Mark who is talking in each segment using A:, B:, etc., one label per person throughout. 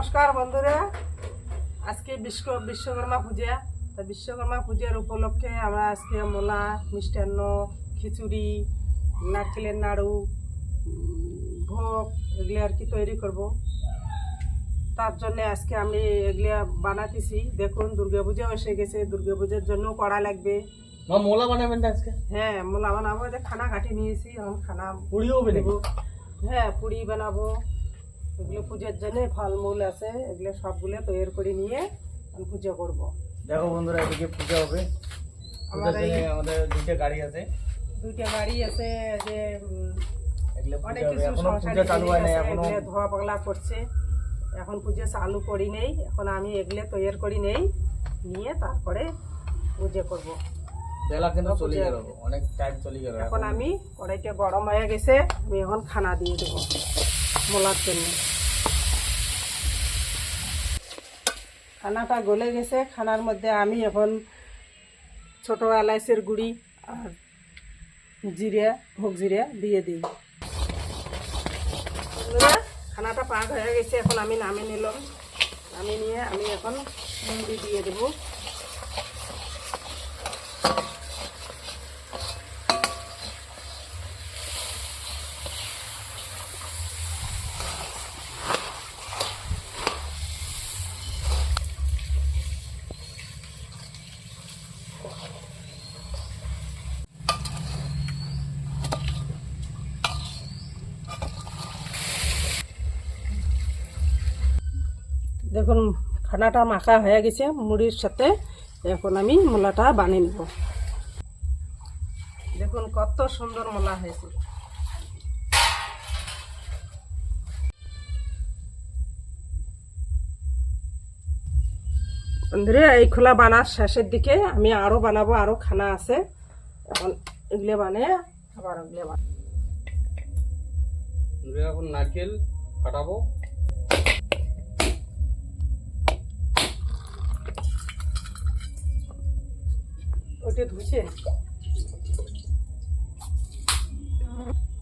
A: নমস্কার বন্ধুরা। আজকে বিশ্ব বিশ্বকর্মা পূজা। তা বিশ্বকর্মা পূজার উপলক্ষে আমরা আজকে মোলা মিষ্টান্ন খিচুড়ি নারকেলের নাড়ু ভোগ এগুলো আর কি তৈরি করব। তার জন্য আজকে আমি এগুলা বানাতেছি। দেখুন দুর্গাপূজা এসে গেছে। দুর্গাপূজার জন্য কড়া লাগবে।
B: মোলা বানাবেন আজকে?
A: হ্যাঁ মোলা বানাবো। যে খানা কাটি নিয়েছি এখন খানা
B: পুরিও হবে নাকি
A: দেবো। হ্যাঁ পুরি বানাবো। এগুলো পূজার জন্য ফলমূল আছে এগুলো সবগুলো তৈরি করে নিয়ে আমি পুজো করব।
B: দেখো বন্ধুরা এদিকে পূজা হবে।
A: আমার
B: পূজার আমাদের দুইটা গাড়ি আছে।
A: দুইটা গাড়ি আছে যে অনেক কিছু
B: হয়
A: এখনও ধোয়া পাগলা করছে। এখন পুজো চালু করি নেই এখন আমি এগুলো তৈরি করি নেই নিয়ে তারপরে পুজো করব।
B: বেলা কিন্তু চলে গেল অনেক টাইম চলে গেল।
A: এখন আমি কড়াইটা গরম হয়ে গেছে আমি এখন খানা দিয়ে দেবো। মোলার জন্য। খানাটা গলে গেছে, খানার মধ্যে আমি এখন ছোট এলাইচের গুঁড়ি আর জিরে, ভোগ জিরে দিয়ে দিই। খানাটা পাক হয়ে গেছে, এখন আমি নামে নিলাম। নামে নিয়ে আমি এখন মুড়ি দিয়ে দেবো। দেখুন, খানাটা মাখা হয়ে গেছে, মুড়ির সাথে এখন আমি মোলাটা বানিয়ে নেব। দেখুন, কত সুন্দর মোলা হয়েছে। বন্ধুরা, এই খোলা বানার শেষের দিকে আমি আরও বানাবো, আরও খানা আছে। এখন এগুলো বানিয়ে আবার এগুলো বানাবো।
B: এখন নারকেল ফাটাবো।
A: ওইটা ধুছে।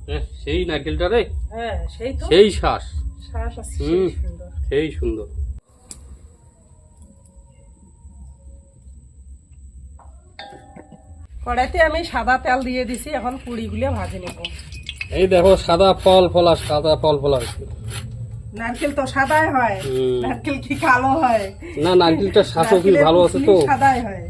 C: হ্যাঁ, সেই নারকেলটা রে?
A: হ্যাঁ সেই তো।
C: সেই শ্বাস।
A: শ্বাস আছে সুন্দর।
C: সেই সুন্দর।
A: কড়াইতে আমি সাদা তেল দিয়ে দিছি এখন পুরিগুলো ভাজে নেব।
C: এই দেখো সাদা ফল ফলা সাদা ফল ফলা।
A: নারকেল তো সাদাই হয় নারকেল কি কালো হয়?
C: না নারকেলটা কি ভালো আছে তো?
A: সাদাই হয়।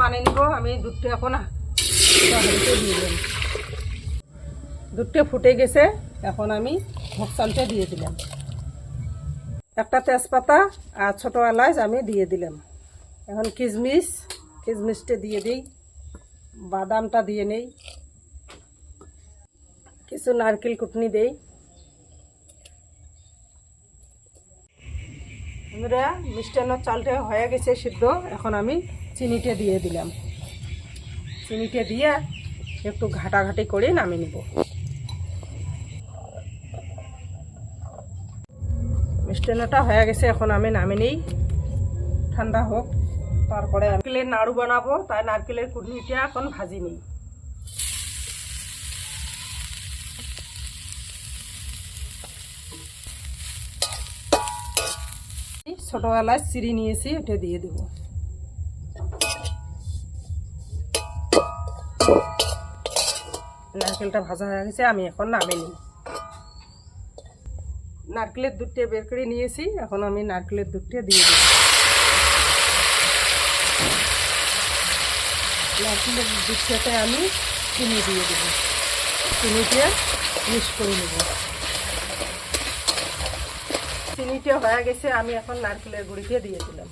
A: বানিয়ে আমি দুধটা এখন দুধটা ফুটে গেছে, এখন আমি ভোগ চালটা দিয়ে দিলাম। একটা তেজপাতা আর ছোট এলাচ আমি দিয়ে দিলাম। এখন কিশমিশ কিশমিশটা দিয়ে দিই। বাদামটা দিয়ে নেই। কিছু নারকেল কুটনি দেই। বন্ধুরা মিষ্টান্নর চালটা হয়ে গেছে সিদ্ধ। এখন আমি চিনিটা দিয়ে দিলাম। চিনিটা দিয়ে একটু ঘাটাঘাটি করে নামিয়ে নেব। মিষ্টান্নটা হয়ে গেছে, এখন আমি নামিয়ে নিই। ঠান্ডা হোক, তারপরে নারকেলের নাড়ু বানাবো। তাই নারকেলের কুটনিটা এখন ভাজি নিই। ছোট এলাচ চিড়ি নিয়েছি ওটা দিয়ে দেব। নারকেলটা ভাজা হয়ে গেছে, আমি এখন নামে নিই নারকেলের দুধটা বের করে নিয়েছি, এখন আমি নারকেলের দুধটা দিয়ে দেব। নারকেলের দুধটাতে আমি চিনি দিয়ে দেবো। চিনিটা মিক্স করে নেব। চিনিটা হয়ে গেছে, আমি এখন নারকেলের গুঁড়িটা দিয়ে দিলাম।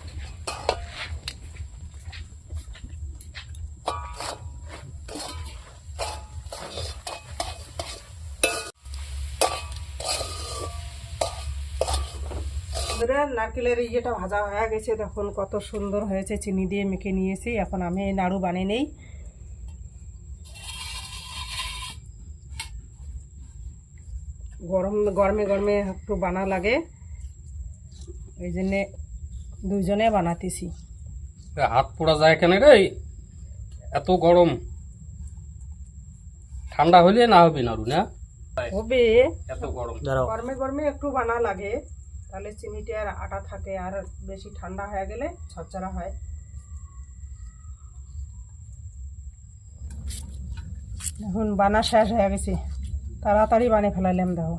A: বন্ধুরা নারকেলের ইয়েটা ভাজা হয়ে গেছে। দেখুন কত সুন্দর হয়েছে। চিনি দিয়ে মেখে নিয়েছি। এখন আমি এই নাড়ু বানিয়ে নেই। গরম গরমে গরমে একটু বানা লাগে। এই জন্যে দুইজনে বানাতেছি।
C: হাত পোড়া যায় কেন রে? এত গরম। ঠান্ডা হইলে না হবে নাড়ু না?
A: হবে।
C: এত গরম।
A: গরমে গরমে একটু বানা লাগে। তাহলে চিনিটা আর আটা থাকে আর বেশি ঠান্ডা হয়ে গেলে ছচ্ছাড়া হয়। এখন বানা শেষ হয়ে গেছে। তাড়াতাড়ি বানিয়ে ফেলাইলাম, দেখো।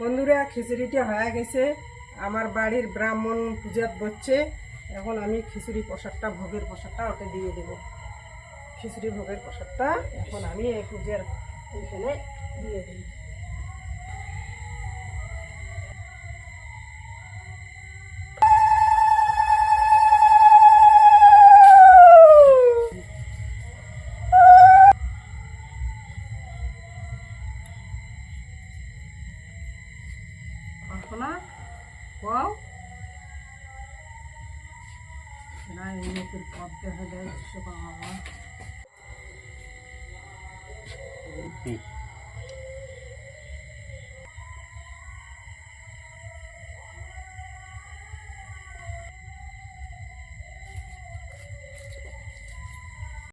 A: বন্ধুরা, খিচুড়িটা হয়ে গেছে। আমার বাড়ির ব্রাহ্মণ পূজাত বসছে এখন আমি খিচুড়ি প্রসাদটা, ভোগের প্রসাদটা ওটা দিয়ে দেবো। খিচুড়ি, ভোগের প্রসাদটা এখন আমি এই পূজার এখানে দিয়ে দিই কল্পনা কও না এই নতুন পথ দেখা।